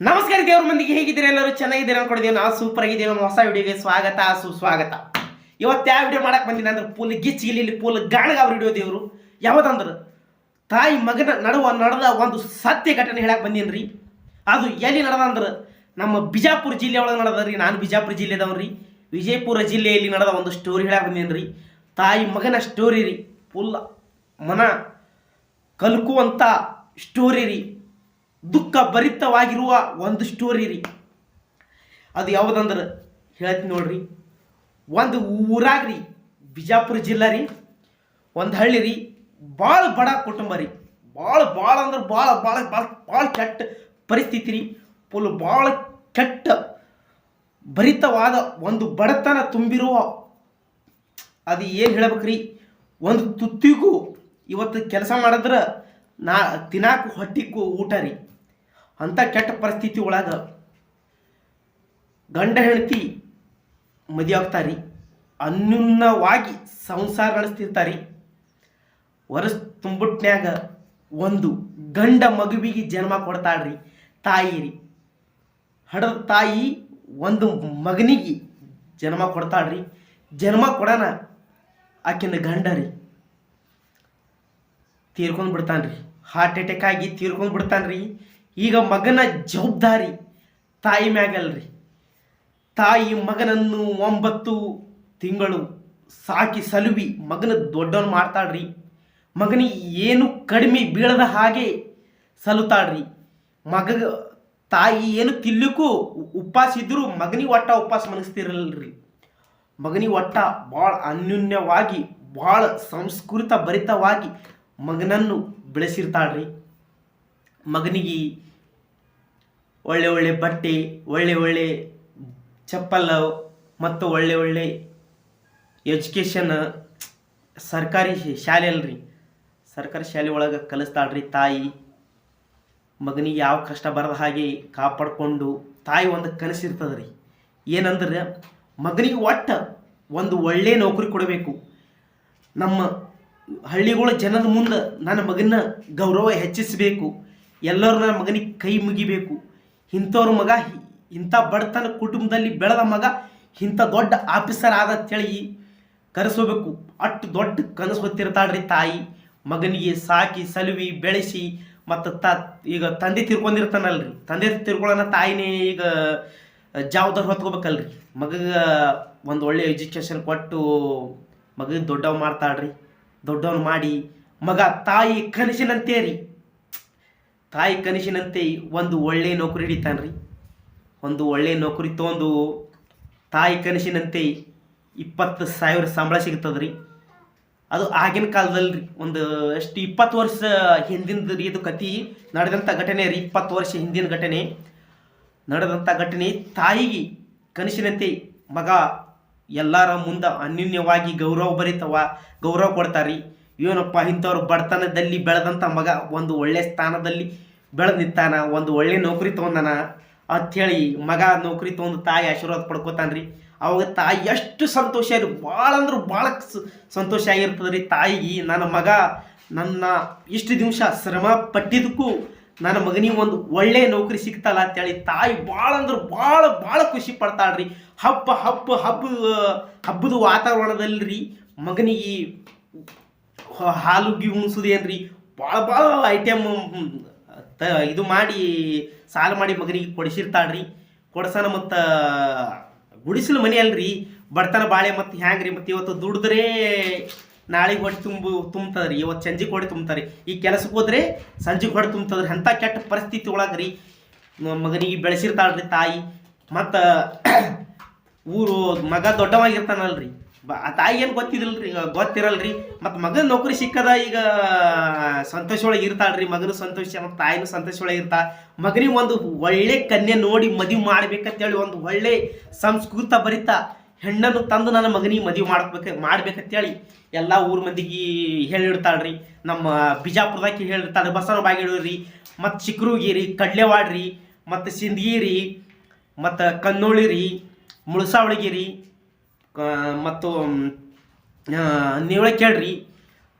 ನಮಸ್ಕಾರ ದೇವ್ರ ಮಂದಿಗೆ, ಹೇಗಿದ್ದೀರಿ ಎಲ್ಲರೂ? ಚೆನ್ನಾಗಿದ್ದೀರಿ ಅನ್ಕೊಂಡಿದ್ದೀವಿ ನಾವು ಸೂಪರ್ ಆಗಿದ್ದೀವಿ. ನಮ್ಮ ಹೊಸ ವಿಡಿಯೋಗೆ ಸ್ವಾಗತ, ಸುಸ್ವಾಗತ. ಇವತ್ತು ಯಾವ ವಿಡಿಯೋ ಮಾಡಕ್ಕೆ ಬಂದಿನಿ ಅಂದ್ರೆ ಫುಲ್ ಗಿಚ್ ಇಲ್ಲಿ ಫುಲ್ ಗಾಣಗ ವಿಡಿಯೋ ದೇವರು. ಯಾವ್ದಂದ್ರೆ, ತಾಯಿ ಮಗನ ನಡುವ ನಡೆದ ಒಂದು ಸತ್ಯ ಘಟನೆ ಹೇಳಕ್ ಬಂದೀನಿ ಅದು ಎಲ್ಲಿ ನಡೆದ ಅಂದ್ರೆ, ನಮ್ಮ ಬಿಜಾಪುರ ಜಿಲ್ಲೆ ಒಳಗೆ ರೀ. ನಾನು ಬಿಜಾಪುರ ಜಿಲ್ಲೆದವ್ರಿ ವಿಜಯಪುರ ಜಿಲ್ಲೆಯಲ್ಲಿ ನಡೆದ ಒಂದು ಸ್ಟೋರಿ ಹೇಳಕ್ ಬಂದೀನಿ ರೀ ತಾಯಿ ಮಗನ ಸ್ಟೋರಿ ರೀ. ಫುಲ್ ಮನ ಕಲ್ಕುವಂಥ ಸ್ಟೋರಿ ರೀ. ದುಃಖ ಭರಿತವಾಗಿರುವ ಒಂದು ಸ್ಟೋರಿ ರೀ. ಅದು ಯಾವುದಂದ್ರೆ, ಹೇಳ್ತೀನಿ ನೋಡ್ರಿ. ಒಂದು ಊರಾಗ ರೀ, ಬಿಜಾಪುರ ಜಿಲ್ಲೆ ರೀ. ಒಂದು ಹಳ್ಳಿ ರೀ ಭಾಳ ಬಡ ಕುಟುಂಬ ರೀ. ಭಾಳ ಭಾಳ ಅಂದ್ರೆ ಭಾಳ ಭಾಳ ಭಾಳ ಭಾಳ ಕೆಟ್ಟ ಪರಿಸ್ಥಿತಿ ರೀ. ಫುಲ್ ಭಾಳ ಕೆಟ್ಟ ಭರಿತವಾದ ಒಂದು ಬಡತನ ತುಂಬಿರುವ ಅದು ಏನು ಹೇಳ್ಬೇಕ್ರಿ? ಒಂದು ತುತ್ತಿಗೂ ಇವತ್ತು ಕೆಲಸ ಮಾಡಿದ್ರೆ ನಾ ತಿನ್ನಾಕು ಹೊಟ್ಟಿಗೂ ಊಟ ರೀ. ಅಂಥ ಕೆಟ್ಟ ಪರಿಸ್ಥಿತಿ ಒಳಗೆ ಗಂಡ ಹೆಂಡತಿ ಮದುವೆ ಅನ್ಯುನ್ನವಾಗಿ ಸಂಸಾರ ನಡೆಸ್ತಿರ್ತಾರೆ. ವರ್ಷ ತುಂಬಿಟ್ನ್ಯಾಗ ಒಂದು ಗಂಡ ಮಗುವಿಗೆ ಜನ್ಮ ಕೊಡ್ತಾಳ್ರಿ ತಾಯಿ ರೀ ಹಡದ ತಾಯಿ ಒಂದು ಮಗನಿಗೆ ಜನ್ಮ ಕೊಡ್ತಾಳ್ರಿ, ಜನ್ಮ ಕೊಡೋಣ ಆಕಿನ ಗಂಡ ರೀ ತೀರ್ಕೊಂಡು ಬಿಡ್ತಾನ್ರಿ. ಹಾರ್ಟ್ ಅಟ್ಯಾಕ್ ಆಗಿ ತೀರ್ಕೊಂಡು ಬಿಡ್ತಾನ್ರಿ. ಈಗ ಮಗನ ಜವಾಬ್ದಾರಿ ತಾಯಿ ಮ್ಯಾಗಲ್ರಿ. ತಾಯಿ ಮಗನನ್ನು ಒಂಬತ್ತು ತಿಂಗಳು ಸಾಕಿ ಸಲುವಿ ಮಗನ ದೊಡ್ಡವನು ಮಾಡ್ತಾಳ್ರಿ. ಮಗನಿಗೆ ಏನು ಕಡಿಮೆ ಬೀಳದ ಹಾಗೆ ಸಲುತಾಳ್ರಿ. ಮಗ, ತಾಯಿ ಏನು ತಿನ್ಲಿಕ್ಕೂ ಉಪವಾಸ ಇದ್ದರೂ ಮಗನಿಗೆ ಒಟ್ಟ ಉಪವಾಸ ಮನಸ್ತಿರಲ್ರಿ. ಮಗನಿಗೆ ಒಟ್ಟ ಭಾಳ ಅನ್ಯೂನ್ಯವಾಗಿ ಭಾಳ ಸಂಸ್ಕೃತ ಭರಿತವಾಗಿ ಮಗನನ್ನು ಬೆಳೆಸಿರ್ತಾಳ್ರಿ. ಮಗನಿಗೆ ಒಳ್ಳೆ ಒಳ್ಳೆ ಬಟ್ಟೆ, ಒಳ್ಳೆ ಒಳ್ಳೆ ಚಪ್ಪಲ್, ಮತ್ತು ಒಳ್ಳೆ ಒಳ್ಳೆ ಎಜುಕೇಷನ್, ಸರ್ಕಾರಿ ಶಾಲೆ ಅಲ್ರಿ. ಸರ್ಕಾರಿ ಶಾಲೆ ಒಳಗೆ ಕಲಿಸ್ತಾಳ್ರಿ ತಾಯಿ. ಮಗನಿಗೆ ಯಾವ ಕಷ್ಟ ಬರದ ಹಾಗೆ ಕಾಪಾಡಿಕೊಂಡು ತಾಯಿ ಒಂದು ಕನಸಿರ್ತದೆ ರೀ ಏನಂದ್ರೆ ಮಗನಿಗೆ ಒಟ್ಟ ಒಂದು ಒಳ್ಳೆ ನೌಕರಿ ಕೊಡಬೇಕು. ನಮ್ಮ ಹಳ್ಳಿಗಳ ಜನದ ಮುಂದೆ ನನ್ನ ಮಗನ ಗೌರವ ಹೆಚ್ಚಿಸಬೇಕು. ಎಲ್ಲರೂ ನನ್ನ ಮಗನಿಗೆ ಕೈ ಮುಗಿಬೇಕು. ಇಂಥವ್ರ ಮಗ, ಇಂಥ ಬಡತನ ಕುಟುಂಬದಲ್ಲಿ ಬೆಳೆದ ಮಗ, ಇಂಥ ದೊಡ್ಡ ಆಫೀಸರ್ ಆದ ಅಂತೇಳಿ ಕರೆಸೋಬೇಕು. ಅಷ್ಟು ದೊಡ್ಡ ಕನಸು ಹೊತ್ತಿರ್ತಾಳ್ರಿ ತಾಯಿ. ಮಗನಿಗೆ ಸಾಕಿ, ಸಲುವಿ, ಬೆಳೆಸಿ, ಮತ್ತು ತ, ಈಗ ತಂದೆ ತಿರ್ಕೊಂಡಿರ್ತಾನಲ್ರಿ. ತಂದೆ ತಿರ್ಕೊಳ್ಳೋಣ ತಾಯಿನೇ ಈಗ ಜವಾಬ್ದಾರಿ ಹೊತ್ಕೋಬೇಕಲ್ರಿ. ಮಗ ಒಂದು ಒಳ್ಳೆ ಎಜುಕೇಷನ್ ಕೊಟ್ಟು ಮಗ ದೊಡ್ಡವ್ ಮಾಡ್ತಾಳ್ರಿ. ದೊಡ್ಡವನ್ ಮಾಡಿ ಮಗ ತಾಯಿ ಕನಸಿನಂತೆ ರೀ ತಾಯಿ ಕನಸಿನಂತೆ ಒಂದು ಒಳ್ಳೆ ನೌಕರಿ ಹಿಡಿತಾನ್ರಿ. ಒಂದು ಒಳ್ಳೆ ನೌಕರಿ ತೊಗೊಂಡು ತಾಯಿ ಕನಸಿನಂತೆ ಇಪ್ಪತ್ತು ಸಾವಿರ ಸಂಬಳ ಸಿಗ್ತದ್ರಿ. ಅದು ಆಗಿನ ಕಾಲದಲ್ಲಿ ರೀ ಒಂದು ಎಷ್ಟು ಇಪ್ಪತ್ತು ವರ್ಷ ಹಿಂದಿನ ರೀ ಇದು ಕತಿ ನಡೆದಂಥ ಘಟನೆ ರೀ, ಇಪ್ಪತ್ತು ವರ್ಷ ಹಿಂದಿನ ಘಟನೆ ನಡೆದಂಥ ಘಟನೆ. ತಾಯಿಗೆ ಕನಸಿನಂತೆ ಮಗ ಎಲ್ಲರ ಮುಂದೆ ಅನ್ಯೂನ್ಯವಾಗಿ ಗೌರವ ಭರಿತವ, ಗೌರವ ಕೊಡ್ತಾರ್ರಿ. ಏನಪ್ಪ ಇಂಥವ್ರು ಬಡತನದಲ್ಲಿ ಬೆಳೆದಂಥ ಮಗ ಒಂದು ಒಳ್ಳೆ ಸ್ಥಾನದಲ್ಲಿ ಬೆಳೆದು ನಿಂತಾನ ಒಂದು ಒಳ್ಳೆ ನೌಕರಿ ತೊಗೊಂಡಾನ ಅಂಥೇಳಿ ಮಗ ನೌಕರಿ ತೊಗೊಂಡು ತಾಯಿ ಆಶೀರ್ವಾದ ಪಡ್ಕೋತಾನ್ರಿ. ಅವಾಗ ತಾಯಿ ಎಷ್ಟು ಸಂತೋಷ ರೀ ಭಾಳ ಅಂದ್ರೆ ಭಾಳ ಸಂತೋಷ ಆಗಿರ್ತದೆ ರೀ ತಾಯಿಗೆ ನನ್ನ ಮಗ ನನ್ನ ಇಷ್ಟು ದಿವಸ ಶ್ರಮ ಪಟ್ಟಿದ್ದಕ್ಕೂ ನನ್ನ ಮಗನಿಗೆ ಒಂದು ಒಳ್ಳೆ ನೌಕರಿ ಸಿಗ್ತಲ್ಲ ಅಂತೇಳಿ ತಾಯಿ ಭಾಳ ಅಂದ್ರೆ ಭಾಳ ಭಾಳ ಖುಷಿ ಪಡ್ತಾಳ್ರಿ. ಹಬ್ಬ ಹಬ್ಬ ಹಬ್ಬ ಹಬ್ಬದ ವಾತಾವರಣದಲ್ಲಿ ರೀ ಮಗನಿಗೆ ಹ- ಹಾಲು ಗಿ ಉಣ್ಸುದೇನ್ರಿ ಭಾಳ ಭಾಳ ಐಟಮ್ ತ, ಇದು ಮಾಡಿ, ಸಾಲ ಮಾಡಿ ಮಗನಿಗೆ ಕೊಡಿಸಿರ್ತಾಳ್ರಿ. ಕೊಡ್ಸನ ಮತ್ತು ಗುಡಿಸಲು ಮನೆ ಅಲ್ರಿ. ಬಡತನ ಬಾಳೆ ಮತ್ತು ಹ್ಯಾಂಗ್ರಿ? ಮತ್ತು ಇವತ್ತು ದುಡಿದ್ರೆ ನಾಳೆಗೆ ಹೊಟ್ಟೆ ತುಂಬು ತುಂಬ್ತದ್ರಿ ಇವತ್ತು ಸಂಜೆಗೆ ಹೊಡೆ ತುಂಬ್ತಾರೆ ಈ ಕೆಲಸಕ್ಕೆ ಹೋದ್ರೆ ಸಂಜೆಗೆ ಹೊಡೆ ತುಂಬ್ತದ್ರಿ ಅಂಥ ಕೆಟ್ಟ ಪರಿಸ್ಥಿತಿ ಒಳಗೆ ರೀ ಮಗನಿಗೆ ಬೆಳೆಸಿರ್ತಾಳ್ರಿ ತಾಯಿ. ಮತ್ತು ಊರು, ಮಗ ದೊಡ್ಡವಾಗಿರ್ತಾನಲ್ರಿ. ಆ ತಾಯಿ ಏನು ಗೊತ್ತಿರಲ್ಲ ಗೊತ್ತಿರಲ್ರಿ. ಮತ್ತು ಮಗನ ನೌಕರಿ ಸಿಕ್ಕದ ಈಗ ಸಂತೋಷ ಒಳಗೆ ಇರ್ತಾಳ್ರಿ. ಮಗನ ಸಂತೋಷ, ಮತ್ತು ತಾಯಿನೂ ಸಂತೋಷ ಒಳಗೆ ಇರ್ತಾ. ಮಗನಿಗೆ ಒಂದು ಒಳ್ಳೆ ಕನ್ಯೆ ನೋಡಿ ಮದುವೆ ಮಾಡ್ಬೇಕಂತೇಳಿ ಒಂದು ಒಳ್ಳೆ ಸಂಸ್ಕೃತ ಭರಿತ ಹೆಣ್ಣನ್ನು ತಂದು ನನ್ನ ಮಗನಿಗೆ ಮದುವೆ ಮಾಡ್ಬೇಕು ಮಾಡ್ಬೇಕಂತೇಳಿ ಎಲ್ಲ ಊರ ಮಂದಿಗೆ ಹೇಳಿರ್ತಾಳ್ರಿ. ನಮ್ಮ ಬಿಜಾಪುರದಾಗೆ ಹೇಳಿರ್ತಾಳೆ ಬಸವನ ಬಾಗಿಡ್ರಿ ಮತ್ತು ಚಿಕ್ರುಗಿರಿ, ಕಡ್ಲೆವಾಡ್ರಿ, ಮತ್ತು ಸಿಂದಗಿರಿ, ಮತ್ತು ಕನ್ನೋಳಿರಿ ಮುಳಸಾವಳಗಿರಿ ಮತ್ತು ನೀವಳೆ ಕೇಳ್ರಿ.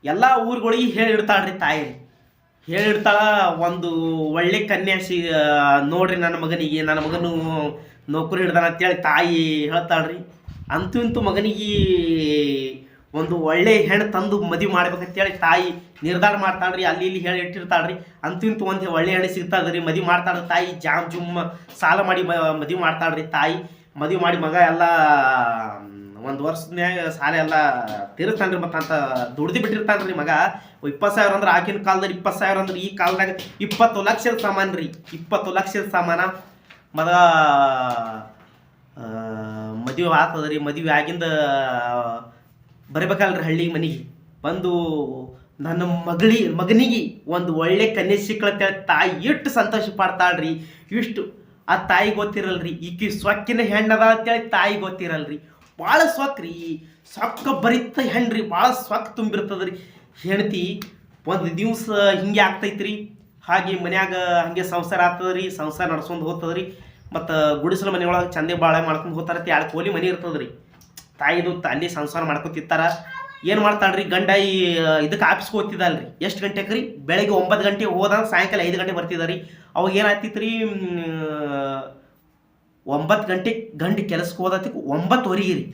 ಎಲ್ಲ ಊರುಗಳಿಗೆ ಹೇಳಿರ್ತಾಳ್ರಿ ತಾಯಿ. ಹೇಳಿರ್ತಾಳ ಒಂದು ಒಳ್ಳೆ ಕನ್ಯಾ ಸಿ ನೋಡ್ರಿ ನನ್ನ ಮಗನಿಗೆ, ನನ್ನ ಮಗನು ನೌಕರಿ ಹಿಡ್ದಾನ ಅಂತೇಳಿ ತಾಯಿ ಹೇಳ್ತಾಳ್ರಿ. ಅಂತೂ ಇಂತೂ ಮಗನಿಗೆ ಒಂದು ಒಳ್ಳೆ ಹೆಣ್ಣು ತಂದು ಮದುವೆ ಮಾಡ್ಬೇಕಂತೇಳಿ ತಾಯಿ ನಿರ್ಧಾರ ಮಾಡ್ತಾಳ್ರಿ, ಅಲ್ಲಿ ಇಲ್ಲಿ ಹೇಳಿ ಇಟ್ಟಿರ್ತಾಳ್ರಿ. ಅಂತೂ ಇಂತೂ ಒಂದು ಒಳ್ಳೆ ಹೆಣ್ಣು ಸಿಗ್ತದ್ರಿ, ಮದುವೆ ಮಾಡ್ತಾಳ್ರಿ ತಾಯಿ. ಜಾಮ್ ಜುಮ್ ಸಾಲ ಮಾಡಿ ಮದುವೆ ಮಾಡ್ತಾಳ್ರಿ ತಾಯಿ. ಮದುವೆ ಮಾಡಿ ಮಗ ಎಲ್ಲ ಒಂದು ವರ್ಷನ್ಯಾಗ ಸಾಲ ಎಲ್ಲ ತೀರಿಸ್ತಾನ್ರಿ ಮತ್ತು ಅಂತ ದುಡ್ದು ಬಿಟ್ಟಿರ್ತಾನ್ರಿ ಮಗ. ಇಪ್ಪತ್ತು ಸಾವಿರ ಅಂದ್ರೆ ಆಗಿನ ಕಾಲದಲ್ಲಿ ಇಪ್ಪತ್ತು ಸಾವಿರ ಅಂದ್ರೆ ಈ ಕಾಲದಾಗ ಇಪ್ಪತ್ತು ಲಕ್ಷದ ಸಾಮಾನು ರೀ. ಇಪ್ಪತ್ತು ಲಕ್ಷದ ಸಾಮಾನ. ಮದ ಮದುವೆ ಆಗ್ತದ್ರಿ, ಮದುವೆ ಆಗಿಂದ ಬರಬೇಕಲ್ರಿ ಹಳ್ಳಿ ಮನೆಗೆ. ಬಂದು ನನ್ನ ಮಗಳಿ, ಮಗನಿಗೆ ಒಂದು ಒಳ್ಳೆ ಕನ್ಯೆ ಸಿಕ್ಕಳಂತೇಳಿ ತಾಯಿ ಎಷ್ಟು ಸಂತೋಷ ಪಡ್ತಾಳ್ರಿ. ಇಷ್ಟು, ಆ ತಾಯಿ ಗೊತ್ತಿರಲ್ರಿ. ಈಕಿ ಸೊಕ್ಕಿನ ಹೆಣ್ಣದ ಅಂತೇಳಿ ತಾಯಿ ಗೊತ್ತಿರಲ್ರಿ. ಭಾಳ ಸ್ವಕ್ ರೀ. ಸೊಕ್ಕ ಬರಿತ ಹೆಣ್ರಿ ಭಾಳ ಸೊಕ್ಕ ತುಂಬಿರ್ತದ್ರಿ. ಹೆಂಡತಿ ಒಂದು ದಿವಸ ಹಿಂಗೆ ಆಗ್ತೈತ್ರಿ. ಹಾಗೆ ಮನ್ಯಾಗ ಹಂಗೆ ಸಂಸಾರ ಆಗ್ತದ್ರಿ, ಸಂಸಾರ ನಡ್ಸ್ಕೊಂಡು ಹೋಗ್ತದ್ರಿ. ಮತ್ತು ಗುಡಿಸಲ ಮನೆಯೊಳಗೆ ಚಂದೆ ಬಾಳೆ ಮಾಡ್ಕೊಂಡು ಹೋಗ್ತಾರತಿ ಎರಡು ಕೋಲಿ ಮನೆ ಇರ್ತದ್ರಿ. ತಾಯಿದು ಅಲ್ಲಿ ಸಂಸಾರ ಮಾಡ್ಕೊತಿರ್ತಾರ. ಏನು ಮಾಡ್ತಾಳ್ರಿ, ಗಂಡ ಈ ಇದಕ್ಕೆ ಆಫೀಸ್ಗೆ ಎಷ್ಟು ಗಂಟೆಗೆ ರೀ ಬೆಳಗ್ಗೆ ಒಂಬತ್ತು ಗಂಟೆ ಹೋದಾಗ ಸಾಯಂಕಾಲ ಐದು ಗಂಟೆ ಬರ್ತಿದ್ದ ಅವಾಗ ಏನಾಗ್ತಿತ್ತು ರೀ ಒಂಬತ್ತು ಗಂಟೆಗೆ ಗಂಟೆ ಕೆಲಸಕ್ಕೆ ಹೋದತ್ತಿಗೆ ಒಂಬತ್ತುವರೆಗೆ ರೀ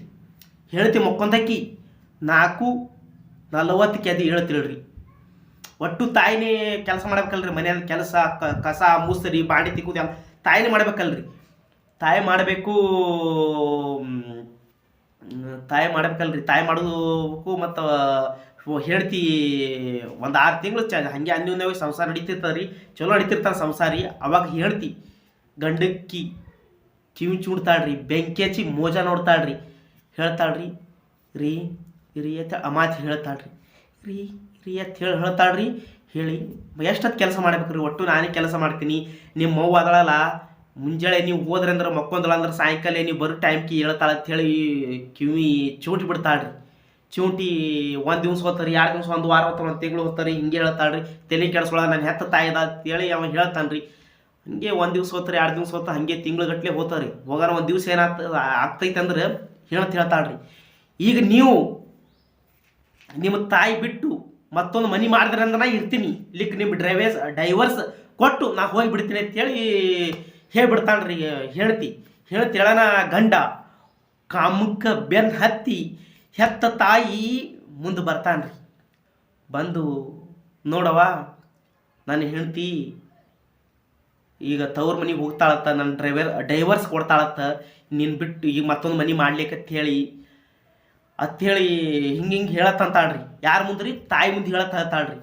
ಹೇಳ್ತಿ ಮಕ್ಕೊಂದಕ್ಕಿ, ನಾಲ್ಕು ನಲವತ್ತಕ್ಕೆ ಅದು ಹೇಳ್ತಿಳ್ರಿ ಒಟ್ಟು ತಾಯಿನೇ ಕೆಲಸ ಮಾಡ್ಬೇಕಲ್ರಿ ಮನೆಯಲ್ಲಿ ಕೆಲಸ ಕಸ, ಮೂಸರಿ, ಬಾಡಿ ತಿಕ್ಕುದು ಎಲ್ಲ ತಾಯಿನೇ ಮಾಡ್ಬೇಕಲ್ರಿ. ತಾಯಿ ಮಾಡಬೇಕು ತಾಯಿ ಮಾಡ್ಬೇಕಲ್ರಿ. ತಾಯಿ ಮಾಡೋದಕ್ಕೂ ಮತ್ತು ಹೇಳ್ತಿ ಒಂದು ಆರು ತಿಂಗಳು ಚ, ಹಾಗೆ ಅನ್ಯೋನ್ಯವಾಗಿ ಸಂಸಾರ ನಡೀತಿರ್ತಾರೆ ರೀ ಚಲೋ ನಡೀತಿರ್ತಾರೆ ಸಂಸಾರಿ. ಅವಾಗ ಹೇಳ್ತಿ, ಗಂಡಕ್ಕಿ ಕಿವಿ ಚೂಡ್ತಾಳ್ರಿ, ಬೆಂಕಿ ಹಚ್ಚಿ ಮೋಜ ನೋಡ್ತಾಳ್ರಿ. ಹೇಳ್ತಾಳ್ರಿ, ರೀ ರೀ ಅಂತ ಅಮಾತಿ ಹೇಳ್ತಾಳ್ರಿ. ರೀ ರೀ ಅಂತ ಹೇಳಿ ಹೇಳ್ತಾಳ್ರಿ, ಹೇಳಿ, ಎಷ್ಟೊತ್ತು ಕೆಲಸ ಮಾಡ್ಬೇಕು ರೀ ಒಟ್ಟು ನಾನೇ ಕೆಲಸ ಮಾಡ್ತೀನಿ. ನಿಮ್ಮ ಅವ್ವ ಅದಳಲ್ಲ ಮುಂಜಾನೆ ನೀವು ಹೋದ್ರೆ ಅಂದ್ರೆ ಮಕ್ಕೊಂದಳ ಅಂದ್ರೆ ಸಾಯಂಕಾಲ ನೀವು ಬರೋ ಟೈಮ್ಗೆ ಹೇಳ್ತಾಳೆ ಹೇಳಿ ಕಿವಿ ಚೂಟಿ ಬಿಡ್ತಾಳ್ರಿ. ಚೂಟಿ ಒಂದು ದಿವ್ಸ ಹೋಗ್ತಾರೆ, ಎರಡು ದಿವ್ಸ ಒಂದು ವಾರ ಹೋಗ್ತಾರೆ ಒಂದು ತಿಂಗಳು ಹೋಗ್ತಾರೆ, ಹಿಂಗೆ ಹೇಳ್ತಾಳ್ರಿ. ತಲೆ ಕೆಡ್ಸ್ಕೊಳ ನಾನು ಹೆತ್ತ ತಾಯಿದ ಅಂತೇಳಿ ಅವ ಹೇಳ್ತಾನ್ರಿ. ಹಂಗೆ ಒಂದು ದಿವ್ಸ ಹೋತಾರೆ ಎರಡು ದಿವ್ಸ ಹೋಗ್ತಾ ಹಂಗೆ ತಿಂಗ್ಳುಗಟ್ಲೆ ಹೋತಾರೆ. ಹೋಗಾರ ಒಂದು ದಿವ್ಸ ಏನಾಗ್ತ ಆಗ್ತೈತೆ ಅಂದ್ರೆ ಹೇಳತ್ ಹೇಳ್ತಾಳ್ರಿ. ಈಗ ನೀವು ನಿಮ್ಮ ತಾಯಿ ಬಿಟ್ಟು ಮತ್ತೊಂದು ಮನಿ ಮಾಡಿದ್ರೆ ಅಂದ್ರೆ ನಾ ಇರ್ತೀನಿ. ಲಿಕ್ ನಿಮ್ಮ ಡ್ರೈವೇಸ್ ಡೈವರ್ಸ್ ಕೊಟ್ಟು ನಾ ಹೋಗಿ ಬಿಡ್ತೀನಿ ಅಂತೇಳಿ ಹೇಳ್ಬಿಡ್ತಾಳ್ರಿ ಹೇಳ್ತಿ ಹೇಳ್ತಿ ಹೇಳ ಗಂಡ ಕಾಮಕ್ಕ ಬೆನ್ ಹತ್ತಿ ಹೆತ್ತ ತಾಯಿ ಮುಂದೆ ಬರ್ತಾನ್ರಿ. ಬಂದು ನೋಡವ ನನ್ನ ಹೆಂಡತಿ ಈಗ ತವ್ರ ಮನೆಗೆ ಹೋಗ್ತಾಳತ್ತ ನನ್ನ ಡ್ರೈವರ್ ಡೈವರ್ಸ್ ಕೊಡ್ತಾಳತ್ತ ನೀನು ಬಿಟ್ಟು ಈಗ ಮತ್ತೊಂದು ಮನೆ ಮಾಡ್ಲಿಕ್ಕೆ ಹೇಳಿ ಅತ್ತೇಳಿ ಹಿಂಗೆ ಹಿಂಗೆ ಹೇಳತ್ತಂತಾಳ್ರಿ. ಯಾರ ಮುಂದೆ ರೀ ತಾಯಿ ಮುಂದೆ ಹೇಳತ್ತ ಹೇಳ್ತಾಳ್ರಿ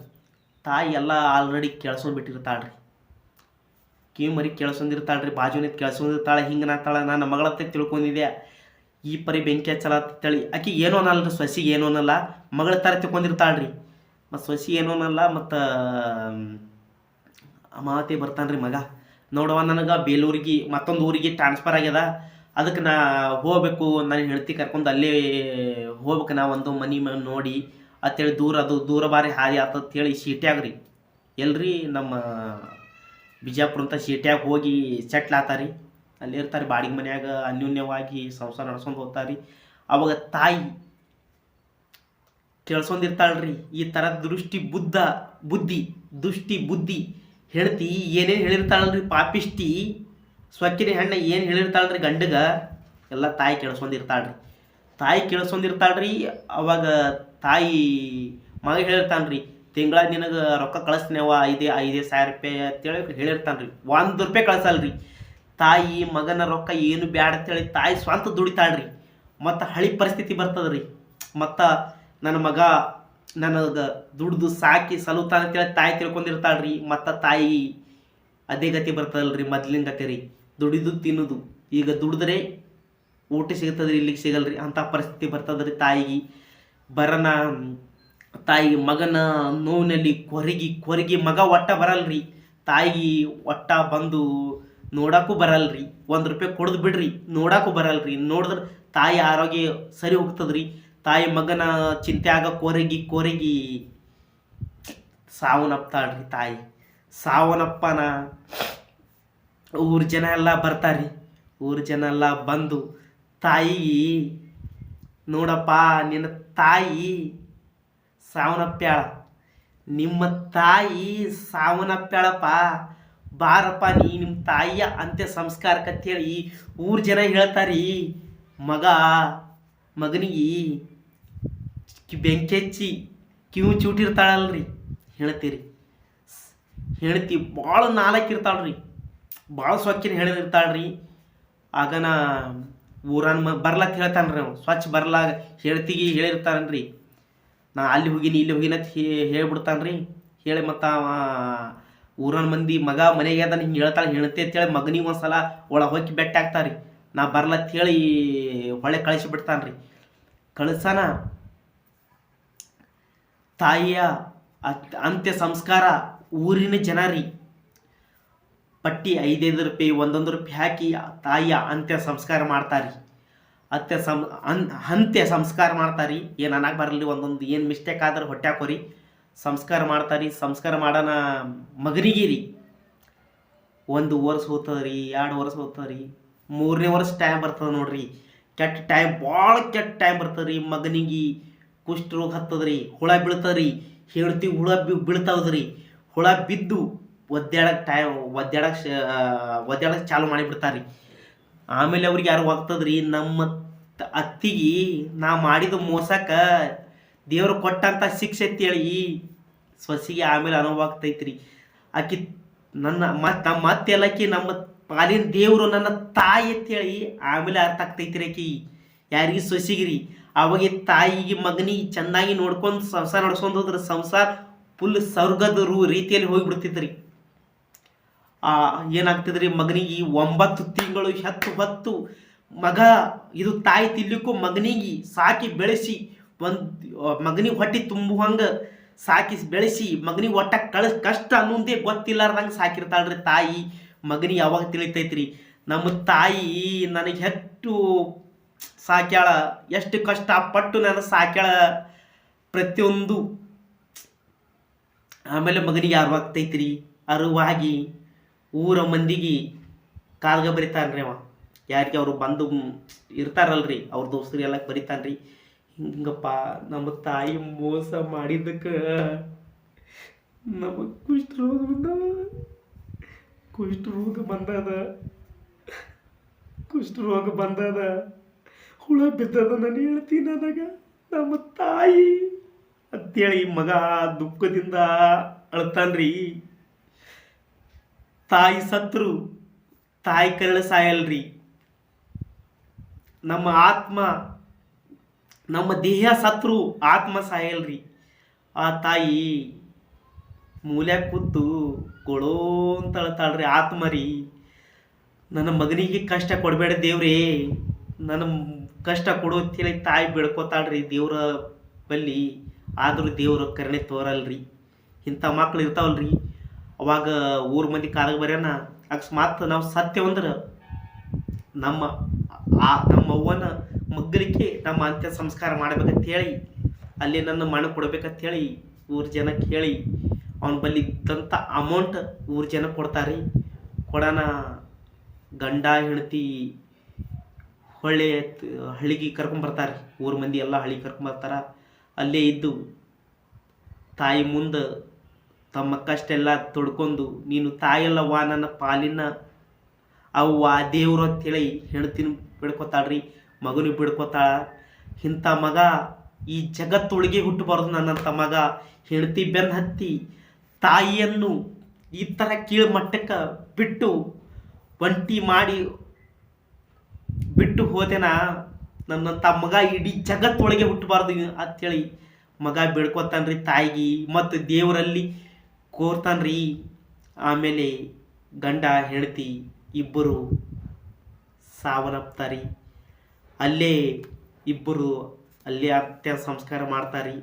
ತಾಯಿ ಎಲ್ಲ ಆಲ್ರೆಡಿ ಕೇಳ್ಸ್ಕೊಂಡ್ ಬಿಟ್ಟಿರ್ತಾಳ್ರಿ. ಕಿವಿ ಮರಿ ಕೇಳ್ಸೊಂದಿರ್ತಾಳ್ರಿ, ಬಾಜು ನಿಂತು ಕೇಳ್ಸೊಂದಿರ್ತಾಳೆ, ಹಿಂಗೆ ನಾತಾಳೆ, ನಾನು ಮಗಳತ್ತ ತಿಳ್ಕೊಂಡಿದ್ದೆ ಈ ಪರಿ ಬೆಂಕಿ ಹಚ್ಚಲತ್ತೇಳಿ, ಆಕೆ ಏನೋ ಅನ್ನಲ್ಲ ಸೊಸಿಗೆ ಏನೋ ಅನ್ನಲ್ಲ, ಮಗಳ ಥರ ತಿಳ್ಕೊಂಡಿರ್ತಾಳ್ರಿ. ಮತ್ತು ಸೊಸಿ ಏನೋ ಅನ್ನಲ್ಲ, ಮತ್ತು ಅಮಾತೆ ಬರ್ತಾನ್ರಿ ಮಗ. ನೋಡವ ನನಗೆ ಬೇಲೂರಿಗೆ ಮತ್ತೊಂದು ಊರಿಗೆ ಟ್ರಾನ್ಸ್ಫರ್ ಆಗ್ಯದ. ಅದಕ್ಕೆ ನಾ ಹೋಗ್ಬೇಕು ನನ್ನ ಹೆಂಡತಿ ಕರ್ಕೊಂಡು ಅಲ್ಲೇ ಹೋಗ್ಬೇಕು ನಾ ಒಂದು ಮನೆ ನೋಡಿ. ಅಂತೇಳಿ ದೂರ ಅದು ದೂರ ಬಾರಿ ಹಾದಿ ಆತಂತೇಳಿ ರೀ. ಎಲ್ರಿ ನಮ್ಮ ಬಿಜಾಪುರ ಅಂತ ಶೀಟ್ಯಾಗ ಹೋಗಿ ಸೆಟ್ಲ್ ಆತಾರಿ. ಅಲ್ಲಿ ಇರ್ತಾರೆ ಬಾಡಿಗೆ ಮನ್ಯಾಗ ಅನ್ಯೋನ್ಯವಾಗಿ ಸಂಸಾರ ನಡ್ಸ್ಕೊಂಡು ಹೋಗ್ತಾರಿ. ಅವಾಗ ತಾಯಿ ಕೇಳ್ಸೊಂದಿರ್ತಾಳ್ರಿ ಈ ಥರ ದೃಷ್ಟಿ ಬುದ್ಧ, ಬುದ್ಧಿ, ದೃಷ್ಟಿ ಬುದ್ಧಿ. ಹೆಂಡ್ತಿ ಏನೇನು ಹೇಳಿರ್ತಾಳಲ್ರಿ ಪಾಪಿಷ್ಟಿ ಸ್ವಕ್ಕಿನ ಹೆಣ್ಣ ಏನು ಹೇಳಿರ್ತಾಳ್ರಿ ಗಂಡಗ, ಎಲ್ಲ ತಾಯಿ ಕೇಳಿಸ್ಕೊಂಡಿರ್ತಾಳ್ರಿ ತಾಯಿ ಕೇಳಿಸ್ಕೊಂಡಿರ್ತಾಳ್ರಿ ಅವಾಗ ತಾಯಿ ಮಗ ಹೇಳಿರ್ತಾನ್ರಿ, ತಿಂಗಳ ನಿನಗೆ ರೊಕ್ಕ ಕಳಿಸ್ತೀನವ ಐದೇ ಐದೇ ಸಾವಿರ ರೂಪಾಯಿ ಅಂತೇಳಿ ಹೇಳಿರ್ತಾನ್ರಿ. ಒಂದು ರೂಪಾಯಿ ಕಳಿಸಲ್ರಿ. ತಾಯಿ ಮಗನ ರೊಕ್ಕ ಏನು ಬ್ಯಾಡ ಅಂತೇಳಿ ತಾಯಿ ಸ್ವಂತ ದುಡಿತಾಳ್ರಿ. ಮತ್ತು ಹಳಿ ಪರಿಸ್ಥಿತಿ ಬರ್ತದ್ರಿ. ಮತ್ತು ನನ್ನ ಮಗ ನನಗೆ ದುಡ್ದು ಸಾಕಿ ಸಲುತಾನ ಅಂತೇಳಿ ತಾಯಿ ತಿಳ್ಕೊಂಡಿರ್ತಾಳೆ ರೀ ಮತ್ತು ತಾಯಿ ಅದೇ ಗತಿ ರೀ ಮೊದ್ಲಿನ ಗತಿ ರೀ ದುಡಿದು ತಿನ್ನೋದು. ಈಗ ದುಡಿದ್ರೆ ಊಟ ಸಿಗ್ತದ್ರಿ, ಇಲ್ಲಿಗೆ ಸಿಗಲ್ರಿ. ಅಂಥ ಪರಿಸ್ಥಿತಿ ಬರ್ತದ್ರಿ ತಾಯಿಗೆ. ಬರನ ತಾಯಿ ಮಗನ ನೋವಿನಲ್ಲಿ ಕೊರಗಿ ಕೊರಗಿ ಮಗ ಒಟ್ಟ ಬರಲ್ರಿ. ತಾಯಿ ಒಟ್ಟ ಬಂದು ನೋಡಕ್ಕೂ ಬರಲ್ರಿ. ಒಂದು ರೂಪಾಯಿ ಕೊಡ್ದು ಬಿಡ್ರಿ, ನೋಡಕ್ಕೂ ಬರಲ್ರಿ. ನೋಡಿದ್ರೆ ತಾಯಿ ಆರೋಗ್ಯ ಸರಿ ಹೋಗ್ತದ್ರಿ. ತಾಯಿ ಮಗನ ಚಿಂತೆ ಆಗ ಕೊರಗಿ ಕೊರಗಿ. ಸಾವನ್ನಪ್ತಾಳ್ರಿ ತಾಯಿ. ಸಾವನಪ್ಪನ ಊರ ಜನ ಎಲ್ಲ ಬರ್ತಾರ್ರಿ ಊರ ಜನ ಎಲ್ಲ ಬಂದು, ತಾಯಿ, ನೋಡಪ್ಪ, ನಿನ್ನ ತಾಯಿ ಸಾವನಪ್ಪ್ಯಾಳ ನಿಮ್ಮ ತಾಯಿ ಸಾವನಪ್ಪ್ಯಾಳಪ್ಪ ಬಾರಪ್ಪ, ನೀ ನಿಮ್ಮ ತಾಯಿಯ ಅಂತ್ಯ ಸಂಸ್ಕಾರಕ್ಕಂತೇಳಿ ಊರ ಜನ ಹೇಳ್ತಾರೀ, ಮಗ ಮಗನಿಗೆ ಬೆಂಕಿ ಹಚ್ಚಿ ಕಿವು ಚೂಟಿರ್ತಾಳಲ್ರಿ. ಹೇಳ್ತೀರಿ. ಹೇಳ್ತಿ ಭಾಳ ನಾಲ್ಕು ಇರ್ತಾಳ್ರಿ. ಭಾಳ ಸೊಕ್ಕಿನ ಹೇಳಿರ್ತಾಳ್ರಿ ಆಗನ ಊರನ್ ಮ ಬರ್ಲತ್ ಹೇಳ್ತಾನ್ರಿ ಅವ ಸ್ವಚ್ಛ ಬರ್ಲಾಗ ಹೇಳ್ತಿಗಿ ಹೇಳಿರ್ತಾನ್ರಿ. ನಾ ಅಲ್ಲಿ ಹೋಗಿನಿ, ಇಲ್ಲಿ ಹೋಗಿನ ಹೇಳ್ಬಿಡ್ತಾನ್ರಿ. ಹೇಳಿ ಮತ್ತು ಅವ ಊರನ ಮಂದಿ ಮಗ ಮನೆಗೆ ಅದನ್ನ ಹಿಂಗೆ ಹೇಳ್ತಾಳೆ, ಹೇಳ್ತಿ ಅಂತೇಳಿ ಮಗನಿಗೆ ಒಂದ್ಸಲ ಒಳ ಹೋಗಿ ಬೆಟ್ಟ ಆಗ್ತಾರಿ ನಾ ಬರ್ಲತ್ತ ಹೇಳಿ ಹೊಳೆ ಕಳಿಸಿ ಬಿಡ್ತಾನ್ರಿ. ಕಳಿಸನ ತಾಯಿಯ ಅತ್- ಅಂತ್ಯ ಸಂಸ್ಕಾರ ಊರಿನ ಜನ ರೀ. ಪಟ್ಟಿ ಐದೈದು ರೂಪಾಯಿ, ಒಂದೊಂದು ರೂಪಾಯಿ ಹಾಕಿ ತಾಯಿಯ ಅಂತ್ಯ ಸಂಸ್ಕಾರ ಮಾಡ್ತಾರಿ. ಅತ್ಯ ಸಂ ಅನ್ ಅಂತ್ಯ ಸಂಸ್ಕಾರ ಮಾಡ್ತಾರಿ. ಏನು ಅನ್ನಕ್ಕೆ ಬರಲಿ, ಒಂದೊಂದು ಏನು ಮಿಸ್ಟೇಕ್ ಆದ್ರೆ ಹೊಟ್ಟೆ ಹಾಕೋರಿ ಸಂಸ್ಕಾರ ಮಾಡ್ತಾರಿ. ಸಂಸ್ಕಾರ ಮಾಡೋಣ ಮಗನಿಗೆ ರೀ ಒಂದು ವರ್ಷ ಹೋಗ್ತದೆ ರೀ ಎರಡು ವರ್ಷ ರೀ ಮೂರನೇ ವರ್ಷ ಟೈಮ್ ಬರ್ತದೆ ನೋಡ್ರಿ. ಕೆಟ್ಟ ಟೈಮ್ ಭಾಳ ಕೆಟ್ಟ ಟೈಮ್ ಬರ್ತದೆ ರೀ ಮಗನಿಗೆ ಕುಷ್ಠ ರೋಗ ಹತ್ತದ ರೀ ಹುಳ ಬೀಳ್ತದ ರೀ ಹೇಳ್ತೀವಿ ಹುಳ ಬಿ ಬೀಳ್ತಾವದ ರೀ ಹುಳ ಬಿದ್ದು ಒದ್ದಾಡಕ್ಕೆ ಟೈಮ್ ಒದ್ದಾಡಕ್ಕೆ ಶ ಒದ್ದಾಡಕ್ಕೆ ಚಾಲು ಮಾಡಿಬಿಡ್ತಾರೆ ಆಮೇಲೆ ಅವ್ರಿಗೆ ಯಾರು ಹೋಗ್ತದ್ರಿ ನಮ್ಮ ಅತ್ತಿಗೆ ನಾ ಮಾಡಿದ ಮೋಸಕ್ಕೆ ದೇವರು ಕೊಟ್ಟಂಥ ಶಿಕ್ಷೆ ಅಂತೇಳಿ ಸೊಸಿಗೆ ಆಮೇಲೆ ಅನುಭವ ಆಗ್ತೈತ್ರಿ. ಆಕಿ ನನ್ನ ಮತ್ತೆ ನಮ್ಮ ಮತ್ತೆ ಎಲ್ಲಕಿ ನಮ್ಮ ಪಾಲಿನ ದೇವರು ನನ್ನ ತಾಯಿ ಅಂತೇಳಿ ಆಮೇಲೆ ಅರ್ಥ ಆಗ್ತೈತಿ ಆಕಿ. ಯಾರಿಗೆ ಸೊಸಿಗಿರಿ, ಅವಾಗ ತಾಯಿಗೆ ಮಗನಿಗೆ ಚೆನ್ನಾಗಿ ನೋಡ್ಕೊಂಡು ಸಂಸಾರ ನಡ್ಸ್ಕೊಂಡು ಹೋದ್ರೆ ಸಂಸಾರ ಫುಲ್ ಸ್ವರ್ಗದ ರೂ ರೀತಿಯಲ್ಲಿ ಹೋಗಿಬಿಡ್ತಿದ್ರಿ. ಆ, ಏನಾಗ್ತದ್ರಿ ಮಗನಿಗೆ ಒಂಬತ್ತು ತಿಂಗಳು ಹತ್ತು ಹೊತ್ತು ಮಗ, ಇದು ತಾಯಿ ತಿನ್ಲಿಕ್ಕೂ ಮಗನಿಗೆ ಸಾಕಿ ಬೆಳೆಸಿ ಒಂದು ಮಗನಿಗೆ ಹೊಟ್ಟೆ ತುಂಬುವಂಗೆ ಸಾಕಿ ಬೆಳೆಸಿ ಮಗನಿಗೆ ಒಟ್ಟ ಕಳಿಸ್ ಕಷ್ಟ ಅನ್ನೋದೇ ಗೊತ್ತಿಲ್ಲಾರ್ದಂಗೆ ಸಾಕಿರ್ತಾಳ್ರಿ ತಾಯಿ. ಮಗನಿಗೆ ಯಾವಾಗ ತಿಳಿತೈತ್ರಿ? ನಮ್ಮ ತಾಯಿ ನನಗೆ ಹೆಚ್ಚು ಸಾಕ್ಯಾಳ, ಎಷ್ಟು ಕಷ್ಟಪಟ್ಟು ನಾನು ಸಾಕ್ಯಾಳ ಪ್ರತಿಯೊಂದು. ಆಮೇಲೆ ಮಗನಿಗೆ ಅರಿವಾಗ್ತೈತ್ರಿ, ಅರಿವಾಗಿ ಊರ ಮಂದಿಗೆ ಕಾಲ್ಗ ಬರಿತಾನ್ರಿ ಅವ. ಯಾರಿಗೆ ಅವರು ಬಂದು ಇರ್ತಾರಲ್ರಿ, ಅವ್ರ ದೋಸ್ತರು ಎಲ್ಲ ಬರಿತಾನ್ರಿ. ಹಿಂಗಪ್ಪ, ನಮ್ಮ ತಾಯಿ ಮೋಸ ಮಾಡಿದ್ದಕ್ಕೆ ನಮಗೆ ಕುಷ್ಠರೋಗ ಕುಷ್ಠರೋಗ ಬಂದದ. ಕುಷ್ಠರೋಗ ಬಂದದ. ಹುಳ ಬಿದ್ದದ ನಾನು ಹೇಳ್ತೀನಿ ಅದಾಗ ನಮ್ಮ ತಾಯಿ. ಅಂತೇಳಿ ಮಗ ದುಃಖದಿಂದ ಅಳ್ತಾನ್ರಿ. ತಾಯಿ ಸತ್ರು, ತಾಯಿ ಕರಳ ಸಾಯಲ್ರಿ. ನಮ್ಮ ಆತ್ಮ, ನಮ್ಮ ದೇಹ ಸತ್ರು, ಆತ್ಮ ಸಾಯಲ್ರಿ. ಆ ತಾಯಿ ಮೂಲ್ಯಾಗ ಕೂತು ಕೊಳೋ ಅಂತ ಅಳ್ತಾಳ್ರಿ ಆತ್ಮ ರೀ ನನ್ನ ಮಗನಿಗೆ ಕಷ್ಟ ಕೊಡಬೇಡ ದೇವ್ರೇ. ನನ್ನ ಕಷ್ಟ ಕೊಡು ಅಂತೇಳಿ ತಾಯಿ ಬೇಡ್ಕೋತಾಳ್ರಿ ದೇವ್ರ ಬಲ್ಲಿ. ಆದರೂ ದೇವ್ರ ಕರುಣೆ ತೋರಲ್ರಿ. ಇಂಥ ಮಕ್ಳು ಇರ್ತಾವಲ್ರಿ. ಅವಾಗ ಊರ ಮಂದಿ ಕಾಲಕ್ಕೆ ಬರ್ಯಾನ. ಅಕಸ್ಮಾತ್ ನಾವು ಸತ್ಯವಂದ್ರೆ ನಮ್ಮ ಆ ನಮ್ಮ ಅವ್ವನ ಮಗ್ಗಲಿಕ್ಕೆ ನಮ್ಮ ಅಂತ್ಯ ಸಂಸ್ಕಾರ ಮಾಡ್ಬೇಕಂತ ಹೇಳಿ ಅಲ್ಲಿ ನನ್ನ ಮಣ್ಣು ಕೊಡ್ಬೇಕಂತ ಹೇಳಿ ಊರ್ ಜನಕ್ಕೆ ಕೇಳಿ ಅವನ ಬಲ್ಲಿ ಇದ್ದಂಥ ಅಮೌಂಟ್ ಊರ್ ಜನ ಕೊಡ್ತಾರೆ. ಕೊಡೋಣ ಗಂಡ, ಹೆಂಡತಿ, ಹೊಳ್ಳೆ, ಹಳ್ಳಿಗೆ ಕರ್ಕೊಂಬರ್ತಾರೆ ಊರ್ ಮಂದಿ ಎಲ್ಲ ಹಳ್ಳಿಗೆ ಕರ್ಕೊಂಬರ್ತಾರ ಅಲ್ಲೇ ಇದ್ದು ತಾಯಿ ಮುಂದೆ ತಮ್ಮ ಕಷ್ಟ ಎಲ್ಲ ತೊಡ್ಕೊಂಡು, ನೀನು ತಾಯಲ್ಲವ್ವ ನನ್ನ ಪಾಲಿನ ಅವ್ವ, ದೇವ್ರು ಅಂತೇಳಿ ಹೆಣ್ತಿನ ಬಿಡ್ಕೊತಾಳ್ರಿ ಮಗನಿಗೆ ಬಿಡ್ಕೊತಾಳ. ಇಂಥ ಮಗ ಈ ಜಗತ್ತೊಳಗೆ ಹುಟ್ಟಬಾರ್ದು ನನ್ನಂಥ ಮಗ. ಹೆಂಡತಿ ಬೆನ್ನ ಹತ್ತಿ ತಾಯಿಯನ್ನು ಈ ಥರ ಕೀಳು ಮಟ್ಟಕ್ಕೆ ಬಿಟ್ಟು ಒಂಟಿ ಮಾಡಿ ಬಿಟ್ಟು ಹೋದೆನಾ ನನ್ನಂಥ ಮಗ ಇಡೀ ಜಗತ್ತೊಳಗೆ ಹುಟ್ಟಬಾರ್ದು ಅಂತೇಳಿ ಮಗ ಬೇಡ್ಕೊತಾನ್ರಿ ತಾಯಿಗೆ, ಮತ್ತು ದೇವರಲ್ಲಿ ಕೋರ್ತಾನ್ರಿ. ಆಮೇಲೆ ಗಂಡ, ಹೆಂಡತಿ ಇಬ್ಬರು ಸಾವನ್ನಪ್ತಾರಿ. ಅಲ್ಲೇ ಇಬ್ಬರು ಅಲ್ಲೇ ಅಂತ್ಯ ಸಂಸ್ಕಾರ ಮಾಡ್ತಾರಿ.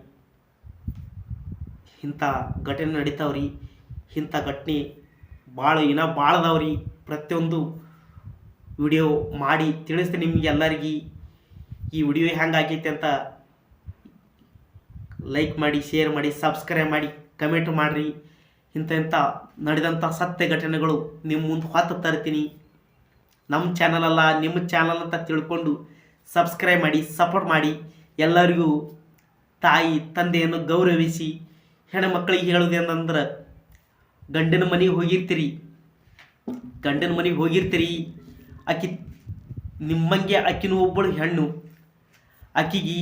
ಇಂಥ ಘಟನೆ ನಡೀತಾವ್ರಿ, ಇಂಥ ಘಟನೆ ಭಾಳ ಇನ್ನ ಭಾಳ ಅದಾವ್ರಿ. ಪ್ರತಿಯೊಂದು ವಿಡಿಯೋ ಮಾಡಿ ತಿಳಿಸ್ತೀನಿ ನಿಮಗೆ ಎಲ್ಲರಿಗೆ. ಈ ವಿಡಿಯೋ ಹೆಂಗೆ ಆಗೈತೆ ಅಂತ ಲೈಕ್ ಮಾಡಿ ಶೇರ್ ಮಾಡಿ ಸಬ್ಸ್ಕ್ರೈಬ್ ಮಾಡಿ ಕಮೆಂಟ್ ಮಾಡಿರಿ. ಇಂಥ ಇಂಥ ನಡೆದಂಥ ಸತ್ಯ ಘಟನೆಗಳು ನಿಮ್ಮ ಮುಂದೆ ಹೊತ್ತು ತರ್ತೀನಿ. ನಮ್ಮ ಚಾನಲ್ ಅಲ್ಲ, ನಿಮ್ಮ ಚಾನಲ್ ಅಂತ ತಿಳ್ಕೊಂಡು ಸಬ್ಸ್ಕ್ರೈಬ್ ಮಾಡಿ ಸಪೋರ್ಟ್ ಮಾಡಿ. ಎಲ್ಲರಿಗೂ ತಾಯಿ, ತಂದೆಯನ್ನು ಗೌರವಿಸಿ. ಹೆಣ್ಮಕ್ಳಿಗೆ ಹೇಳೋದೇನಂದ್ರೆ ಗಂಡನ ಮನೆಗೆ ಹೋಗಿರ್ತೀರಿ. ಗಂಡನ ಮನೆಗೆ ಹೋಗಿರ್ತೀರಿ. ಆಕಿ ನಿಮ್ಮಂಗೆ ಆಕಿನೂ ಒಬ್ಬಳು ಹೆಣ್ಣು. ಆಕಿಗೆ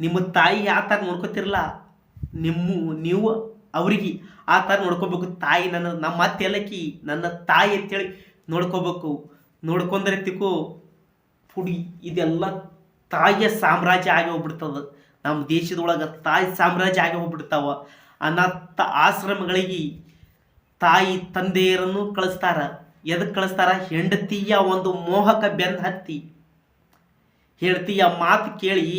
ನಿಮ್ಮ ತಾಯಿ ಆ ಥರ ನೋಡ್ಕೋತಿರಲ್ಲ ನಿಮ್ಮ, ನೀವು ಅವ್ರಿಗೆ ಆ ಥರ ನೋಡ್ಕೋಬೇಕು. ತಾಯಿ ನನ್ನ, ನಮ್ಮ ಅತ್ತೆ ಎಲ್ಲಕ್ಕಿ ನನ್ನ ತಾಯಿ ಅಂತೇಳಿ ನೋಡ್ಕೋಬೇಕು. ನೋಡ್ಕೊಂಡ್ರೆ ತಿಕ್ಕೋ ಪುಡಿ ಇದೆಲ್ಲ ತಾಯಿಯ ಸಾಮ್ರಾಜ್ಯ ಆಗಿ ಹೋಗ್ಬಿಡ್ತದ. ನಮ್ಮ ದೇಶದೊಳಗೆ ತಾಯಿ ಸಾಮ್ರಾಜ್ಯ ಆಗಿ ಹೋಗ್ಬಿಡ್ತಾವ. ಅನಾಥ ಆಶ್ರಮಗಳಿಗೆ ತಾಯಿ ತಂದೆಯರನ್ನು ಕಳಿಸ್ತಾರ. ಎದಕ್ಕೆ ಕಳಿಸ್ತಾರ? ಹೆಂಡತಿಯ ಒಂದು ಮೋಹಕ ಬೆಂದ ಹತ್ತಿ. ಹೆಂಡತಿಯ ಮಾತು ಕೇಳಿ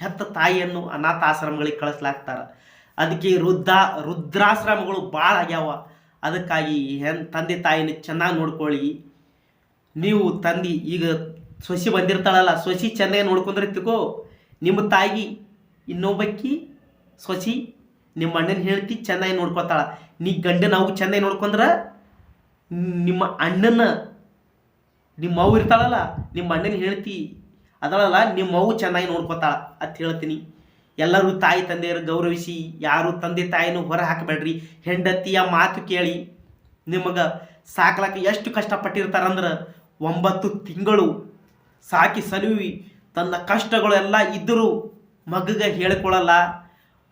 ಹೆತ್ತ ತಾಯಿಯನ್ನು ಅನಾಥ ಆಶ್ರಮಗಳಿಗೆ ಕಳಿಸ್ಲಾಗ್ತಾರ. ಅದಕ್ಕೆ ವೃದ್ಧ ರುದ್ರಾಶ್ರಮಗಳು ಭಾಳ ಆಗ್ಯಾವ. ಅದಕ್ಕಾಗಿ ಹೆನ್ ತಂದೆ ತಾಯಿನ ಚೆನ್ನಾಗಿ ನೋಡ್ಕೊಳ್ಳಿ. ನೀವು ತಂದಿ ಈಗ ಸೊಸಿ ಬಂದಿರ್ತಾಳಲ್ಲ, ಸೊಸಿ ಚೆನ್ನಾಗಿ ನೋಡ್ಕೊಂಡ್ರೆ ತಿಕೋ. ನಿಮ್ಮ ತಾಯಿ ಇನ್ನೊಬ್ಬಕ್ಕಿ ಸೊಸಿ ನಿಮ್ಮ ಅಣ್ಣನ ಹೇಳ್ತಿ ಚೆನ್ನಾಗಿ ನೋಡ್ಕೊತಾಳ. ನೀ ಗಂಡನ ಅವು ಚೆನ್ನಾಗಿ ನೋಡ್ಕೊಂಡ್ರ ನಿಮ್ಮ ಅಣ್ಣನ ನಿಮ್ಮ ಅವು ಇರ್ತಾಳಲ್ಲ, ನಿಮ್ಮ ಅಣ್ಣನ ಹೇಳ್ತಿ ಅದಳಲ್ಲ, ನಿಮ್ಮ ಅವ್ವ ಚೆನ್ನಾಗಿ ನೋಡ್ಕೊತಾಳ ಅಂತ ಹೇಳ್ತೀನಿ. ಎಲ್ಲರೂ ತಾಯಿ ತಂದೆಯರು ಗೌರವಿಸಿ, ಯಾರು ತಂದೆ ತಾಯಿನೂ ಹೊರ ಹಾಕಬೇಡ್ರಿ. ಹೆಂಡತಿಯ ಮಾತು ಕೇಳಿ ನಿಮಗೆ ಸಾಕ್ಲಾಕ ಎಷ್ಟು ಕಷ್ಟಪಟ್ಟಿರ್ತಾರಂದ್ರೆ ಒಂಬತ್ತು ತಿಂಗಳು ಸಾಕಿ ಸಲುವಿ. ತನ್ನ ಕಷ್ಟಗಳೆಲ್ಲ ಇದ್ದರೂ ಮಗಗೆ ಹೇಳ್ಕೊಳ್ಳಲ್ಲ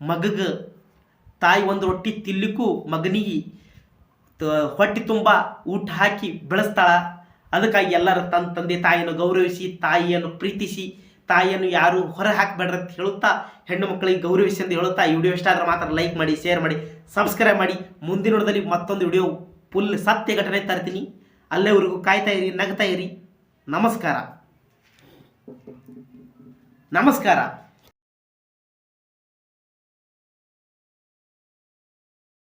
ಮಗಗ ತಾಯಿ ಒಂದು ರೊಟ್ಟಿ ತಿನ್ಲಿಕ್ಕೂ ಮಗನಿಗೆ ಹೊಟ್ಟೆ ತುಂಬ ಊಟ ಹಾಕಿ ಬೆಳೆಸ್ತಾಳ. ಅದಕ್ಕಾಗಿ ಎಲ್ಲರ ತನ್ನ ತಂದೆ ತಾಯಿಯನ್ನು ಗೌರವಿಸಿ, ತಾಯಿಯನ್ನು ಪ್ರೀತಿಸಿ, ತಾಯಿಯನ್ನು ಯಾರು ಹೊರ ಹಾಕಬೇಡ್ರಿ ಅಂತ ಹೇಳುತ್ತಾ, ಹೆಣ್ಣು ಮಕ್ಕಳಿಗೆ ಗೌರವಿಸಿ ಅಂತ ಹೇಳುತ್ತಾ ಈ ವಿಡಿಯೋ ಇಷ್ಟ ಆದರೆ ಮಾತ್ರ ಲೈಕ್ ಮಾಡಿ ಶೇರ್ ಮಾಡಿ ಸಬ್ಸ್ಕ್ರೈಬ್ ಮಾಡಿ. ಮುಂದಿನ ನೋಡದಲ್ಲಿ ಮತ್ತೊಂದು ವಿಡಿಯೋ ಫುಲ್ ಸತ್ಯ ಘಟನೆ ತರ್ತೀನಿ. ಅಲ್ಲೇವರೆಗೂ ಕಾಯ್ತಾ ಇರಿ, ನಗ್ತಾ ಇರಿ. ನಮಸ್ಕಾರ. ನಮಸ್ಕಾರ.